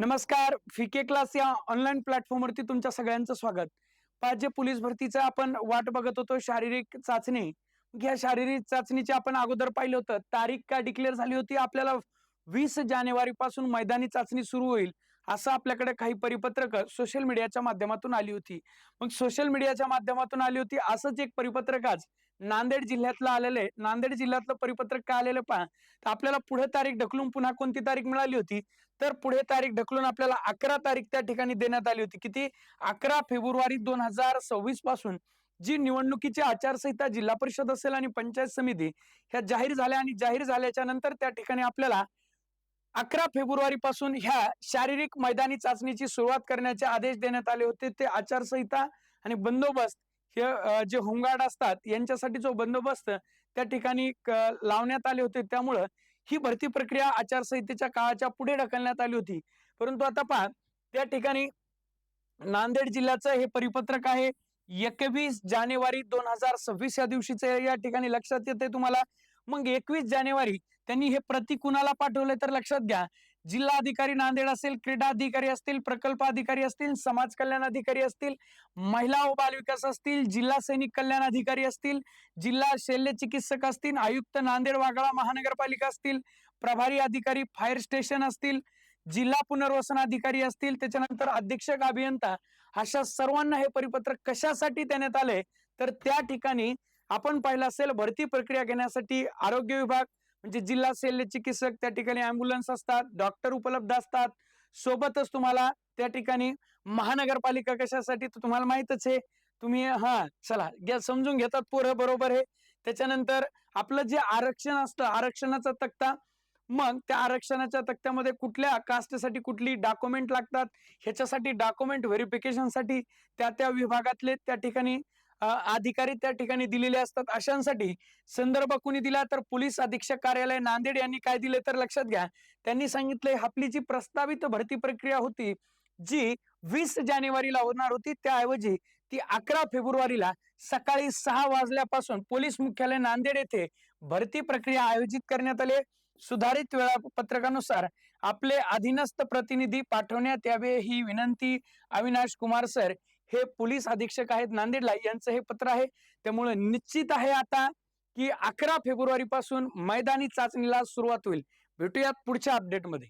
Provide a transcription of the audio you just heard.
नमस्कार फिके क्लास या ऑनलाईन प्लॅटफॉर्मवरती तुमच्या सगळ्यांचं स्वागत. पाच पोलीस भरतीचा आपण वाट बघत होतो शारीरिक चाचणी. या शारीरिक चाचणीची आपण अगोदर पाहिलं होतं. तारीख काय डिक्लेअर झाली होती? आपल्याला वीस जानेवारी पासून मैदानी चाचणी सुरू होईल. असं आपल्याकडे काही परिपत्रक सोशल मीडियाच्या माध्यमातून आली होती. मग सोशल मीडियाच्या माध्यमातून आली होती. असंच एक परिपत्रक आज नांदेड जिल्ह्यातलं आलेलं आहे. नांदेड जिल्ह्यातलं परिपत्रक काय आलेलं पहा. तर आपल्याला पुढे तारीख ढकलून पुन्हा कोणती तारीख मिळाली होती? तर पुढे तारीख ढकलून आपल्याला अकरा तारीख त्या ठिकाणी देण्यात आली होती. किती? अकरा फेब्रुवारी दोन हजार सव्वीसपासून जी निवडणुकीची आचारसंहिता जिल्हा परिषद असेल आणि पंचायत समिती ह्या जाहीर झाल्या आणि जाहीर झाल्याच्यानंतर त्या ठिकाणी आपल्याला अकरा फेब्रुवारी पासून ह्या शारीरिक मैदानी चाचणीची सुरुवात करण्याचे आदेश देण्यात आले होते. ते आचारसंहिता आणि बंदोबस्त हे जे होमगार्ड असतात यांच्यासाठी जो बंदोबस्त त्या ठिकाणी लावण्यात आले होते. त्यामुळं ही भरती प्रक्रिया आचारसंहितेच्या काळाच्या पुढे ढकलण्यात आली होती. परंतु आता पहा त्या ठिकाणी नांदेड जिल्ह्याचं हे परिपत्रक आहे. एकवीस जानेवारी दोन हजार सव्वीस या दिवशीचं या ठिकाणी लक्षात येते तुम्हाला. मग एकवीस जानेवारी त्यांनी हे प्रति कुणाला पाठवले तर लक्षात घ्या. जिल्हा अधिकारी नांदेड असेल क्रीडा अधिकारी असतील प्रकल्प अधिकारी असतील समाज कल्याण अधिकारी असतील महिला व बालविकास असतील जिल्हा सैनिक कल्याण अधिकारी असतील जिल्हा शल्य चिकित्सक असतील आयुक्त नांदेड वागळा महानगरपालिका असतील प्रभारी अधिकारी फायर स्टेशन असतील जिल्हा पुनर्वसन अधिकारी असतील त्याच्यानंतर अधीक्षक अभियंता अशा सर्वांना हे परिपत्रक कशासाठी देण्यात आले? तर त्या ठिकाणी आपण पाहिलं असेल भरती प्रक्रिया घेण्यासाठी आरोग्य विभाग म्हणजे जिल्हा शल्य चिकित्सक त्या ठिकाणी अँब्युलन्स असतात डॉक्टर उपलब्ध असतात. सोबतच तुम्हाला त्या ठिकाणी महानगरपालिका कशासाठी तर तुम्हाला माहितच आहे. तुम्ही हा चला घ्या समजून घेतात पोरं बरोबर हे त्याच्यानंतर आपलं जे आरक्षण असतं आरक्षणाचा तक्ता मग त्या आरक्षणाच्या तक्त्यामध्ये कुठल्या कास्टसाठी कुठली डॉक्युमेंट लागतात ह्याच्यासाठी डॉक्युमेंट व्हेरिफिकेशनसाठी त्या त्या विभागातले त्या ठिकाणी अधिकारी त्या ठिकाणी दिलेले असतात. अशांसाठी संदर्भ कुणी दिला तर पोलीस अधीक्षक कार्यालय नांदेड यांनी काय दिले तर लक्षात घ्या. त्यांनी सांगितले आपली जी प्रस्तावित भरती प्रक्रिया होती जी वीस जानेवारीला होणार होती त्याऐवजी ती अकरा फेब्रुवारीला सकाळी सहा वाजल्यापासून पोलीस मुख्यालय नांदेड येथे भरती प्रक्रिया आयोजित करण्यात आली सुधारित वेळापत्रकानुसार आपले अधीनस्थ प्रतिनिधी पाठवण्यात यावे ही विनंती अविनाश कुमार सर हे पोलीस अधीक्षक आहेत नांदेडला यांचं हे पत्र आहे. त्यामुळे निश्चित आहे आता की अकरा फेब्रुवारी पासून मैदानी चाचणीला सुरुवात होईल. भेटूयात पुढच्या अपडेटमध्ये